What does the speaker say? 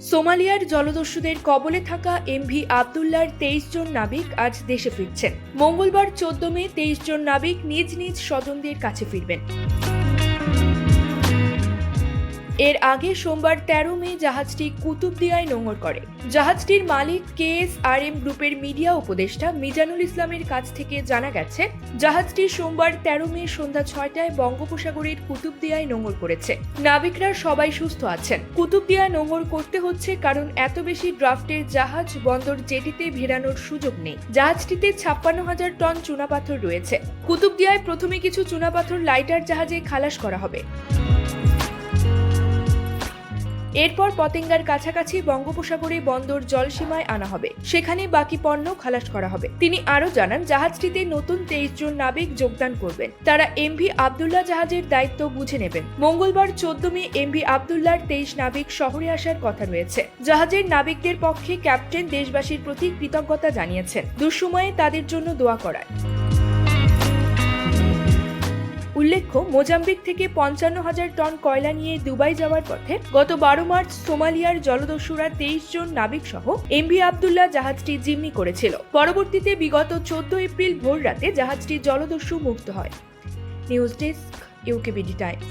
সোমালিয়ার জলদস্যুদের কবলে থাকা এম ভি আবদুল্লার তেইশ জন নাবিক আজ দেশে ফিরছেন। মঙ্গলবার চোদ্দ মে তেইশ জন নাবিক নিজ নিজ স্বজনদের কাছে ফিরবেন। এর আগে সোমবার তেরো মে জাহাজটি কুতুবদিয়ায় নোঙর করে। জাহাজটির মালিক কে এস আর এম গ্রুপের মিডিয়া উপদেষ্টা মিজানুল ইসলামের কাছ থেকে জানা গেছে, জাহাজটি সোমবার তেরো মে সন্ধ্যা ছয়টায় বঙ্গোপসাগরের কুতুবদিয়ায় নোঙর করেছে। নাবিকরা সবাই সুস্থ আছেন। কুতুবদিয়ায় নোঙর করতে হচ্ছে কারণ এত বেশি ড্রাফটের জাহাজ বন্দর জেটিতে ভেড়ানোর সুযোগ নেই। জাহাজটিতে ছাপ্পান্ন হাজার টন চুনাপাথর রয়েছে। কুতুবদিয়ায় প্রথমে কিছু চুনাপাথর লাইটার জাহাজে খালাস করা হবে। এরপর পতেঙ্গার কাছাকাছি বঙ্গোপসাগরে বন্দর জলসীমায় আনা হবে। সেখানে বাকি পণ্য খালাস করা হবে। তিনি আরও জানান, জাহাজটিতে নতুন তেইশ জন নাবিক যোগদান করবেন। তারা এমভি আবদুল্লাহ জাহাজের দায়িত্ব বুঝে নেবেন। মঙ্গলবার চোদ্দ মে এমভি আবদুল্লার তেইশ নাবিক শহরে আসার কথা রয়েছে। জাহাজের নাবিকদের পক্ষে ক্যাপ্টেন দেশবাসীর প্রতি কৃতজ্ঞতা জানিয়েছেন। দুঃসময়ে তাদের জন্য দোয়া করায়। উল্লেখ্য মোজাম্বিক থেকে পঞ্চান্ন হাজার টন কয়লা নিয়ে দুবাই যাওয়ার পথে গত বারো মার্চ সোমালিয়ার জলদস্যুরা তেইশ জন নাবিক সহ এমভি আবদুল্লাহ জাহাজটি জিম্মি করেছিল। পরবর্তীতে বিগত চোদ্দ এপ্রিল ভোর রাতে জাহাজটি জলদস্যু মুক্ত হয়। News desk, UKBD Times.